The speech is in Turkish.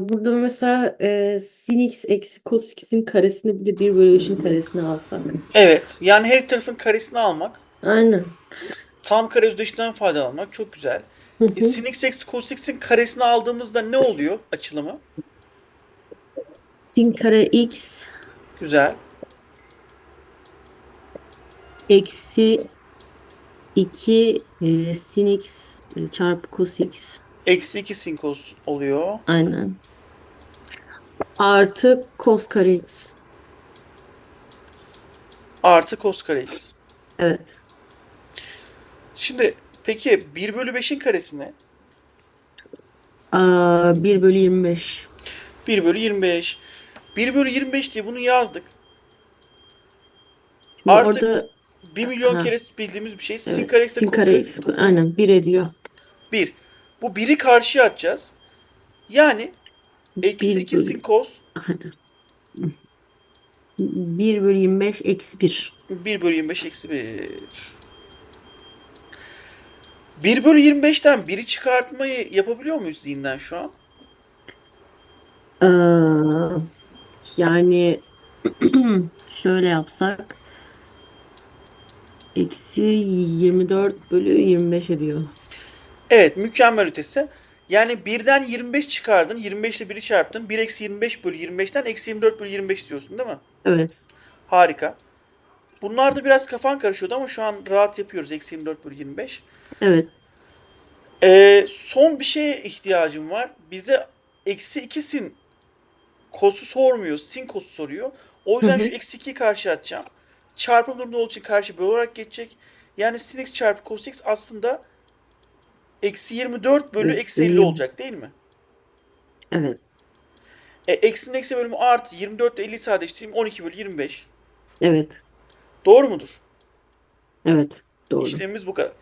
burada mesela e, sin x eksi cos x'in karesini bir de 1 bölü 5'in karesini alsak. Evet. Yani her tarafın karesini almak. Aynen. Tam kare özdeşten faydalanmak çok güzel. E, sin x eksi cos x'in karesini aldığımızda ne oluyor açılımı? Sin kare x Güzel. eksi 2 e, sin x e, çarpı cos x. Eksi 2 sin cos oluyor. Aynen. Artı cos kare x. Artı cos kare x. Evet. Şimdi peki 1 bölü 5'in karesi ne? Aa, 1 bölü 25. 1 bölü 25. 1 bölü 25 diye bunu yazdık. Şimdi Artık orada 1 milyon ha, kere bildiğimiz bir şey. Sin evet, kare eksi sin kare x. Aynen 1 ediyor. 1. Bu 1'i karşıya atacağız. Yani eksi 1 2 bölü sin cos aynen. 1 bölü 25 eksi 1. 1 bölü 25 eksi 1. 1 bölü 25'ten 1'i çıkartmayı yapabiliyor muyuz zihinden şu an? Ee, yani şöyle yapsak eksi 24 bölü 25 ediyor. Evet mükemmel ötesi. Yani 1'den 25 çıkardın. 25 ile 1'i çarptın. 1 eksi 25 bölü 25'ten eksi 24 bölü 25 diyorsun değil mi? Evet. Harika. Bunlarda biraz kafan karışıyordu ama şu an rahat yapıyoruz. Eksi 24 bölü 25. Evet. Ee, son bir şeye ihtiyacım var. Bize eksi 2 sin kosu sormuyor. Sin kosu soruyor. O Hı yüzden şu hı. eksi 2'yi karşı atacağım. Çarpım durumunda olduğu için karşı bölü olarak geçecek. Yani sin x çarpı cos x aslında eksi 24 bölü eksi 50 olacak değil mi? Evet. E, eksinin eksi bölümü artı 24 ile 50'yi sadeleştireyim 12 bölü 25. Evet. Doğru mudur? Evet. Doğru. İşlemimiz bu kadar.